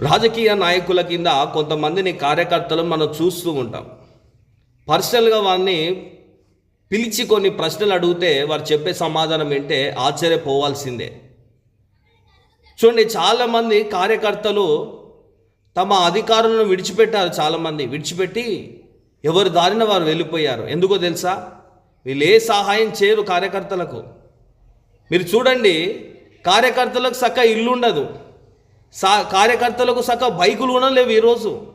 రాజకీయ నాయకుల కింద కొంతమందిని కార్యకర్తలు మనం చూస్తూ ఉంటాం. పర్సనల్గా వారిని పిలిచి కొన్ని ప్రశ్నలు అడిగితే వారు చెప్పే సమాధానం ఏంటే ఆశ్చర్యపోవాల్సిందే. చూడండి చాలామంది కార్యకర్తలు తమ అధికారులను విడిచిపెట్టారు చాలామంది. విడిచిపెట్టి ఎవరి దారిన వారు వెళ్ళిపోయారు. ఎందుకో తెలుసా? వీళ్ళు ఏ సహాయం చేయరు కార్యకర్తలకు. మీరు చూడండి కార్యకర్తలకు సక్క ఇల్లు ఉండదు సా కార్యకర్తలకు సక బైకులు కూడా లేవు ఈరోజు.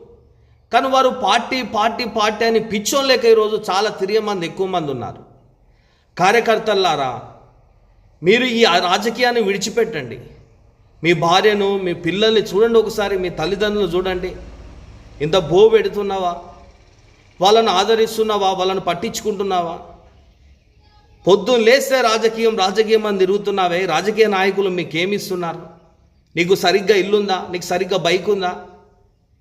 కానీ వారు పార్టీ పార్టీ పార్టీ అని పిచ్చోన్ లేక ఈరోజు చాలా తిరిగే మంది ఎక్కువ మంది ఉన్నారు. కార్యకర్తలారా మీరు ఈ రాజకీయాన్ని విడిచిపెట్టండి. మీ భార్యను మీ పిల్లల్ని చూడండి ఒకసారి మీ తల్లిదండ్రులను చూడండి. ఇంత బో పెడుతున్నావా? వాళ్ళను ఆదరిస్తున్నావా? వాళ్ళను పట్టించుకుంటున్నావా? పొద్దున్న లేస్తే రాజకీయం రాజకీయం అని తిరుగుతున్నావే. రాజకీయ నాయకులు మీకేమిస్తున్నారు? నీకు సరిగ్గా ఇల్లుందా? నీకు సరిగ్గా బైక్ ఉందా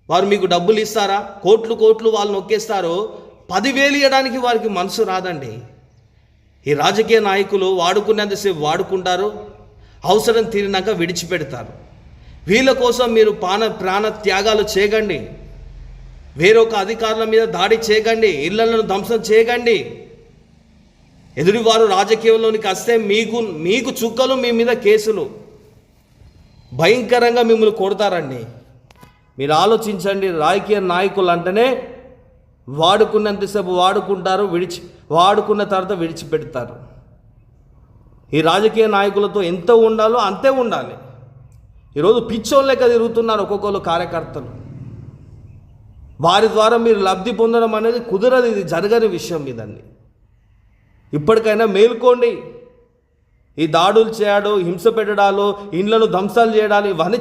వారు మీకు డబ్బులు ఇస్తారా? కోట్లు కోట్లు వాళ్ళు నొక్కేస్తారు? పదివేలు ఇవ్వడానికి వారికి మనసు రాదండి. ఈ రాజకీయ నాయకులు వాడుకునేంతసేపు వాడుకుంటారు అవసరం తీరినాక విడిచిపెడతారు. వీళ్ళ కోసం మీరు పాన ప్రాణ త్యాగాలు చేయకండి. వేరొక అధికారుల మీద దాడి చేయకండి. ఇళ్ళను ధ్వంసం చేయకండి. ఎదుటివారు రాజకీయంలోనికి వస్తే మీకు మీకు చుక్కలు మీ మీద కేసులు. భయంకరంగా మిమ్మల్ని కొడతారండి. మీరు ఆలోచించండి రాజకీయ నాయకులు అంటేనే వాడుకున్నంతసేపు వాడుకుంటారు విడిచి వాడుకున్న తర్వాత విడిచిపెడతారు. ఈ రాజకీయ నాయకులతో ఎంత ఉండాలో అంతే ఉండాలి. ఈరోజు పిచ్చోళ్ళ లెక్క తిరుగుతున్నారు ఒక్కొక్కరు కార్యకర్తలు. వారి ద్వారా మీరు లబ్ధి పొందడం అనేది కుదరదు ఇది జరగని విషయం ఇదండి. ఇప్పటికైనా మేల్కోండి. ఈ దాడులు చేయడం హింస పెట్టడాలు ఇండ్లను ధ్వంసాలు చేయడాలు ఇవన్నీ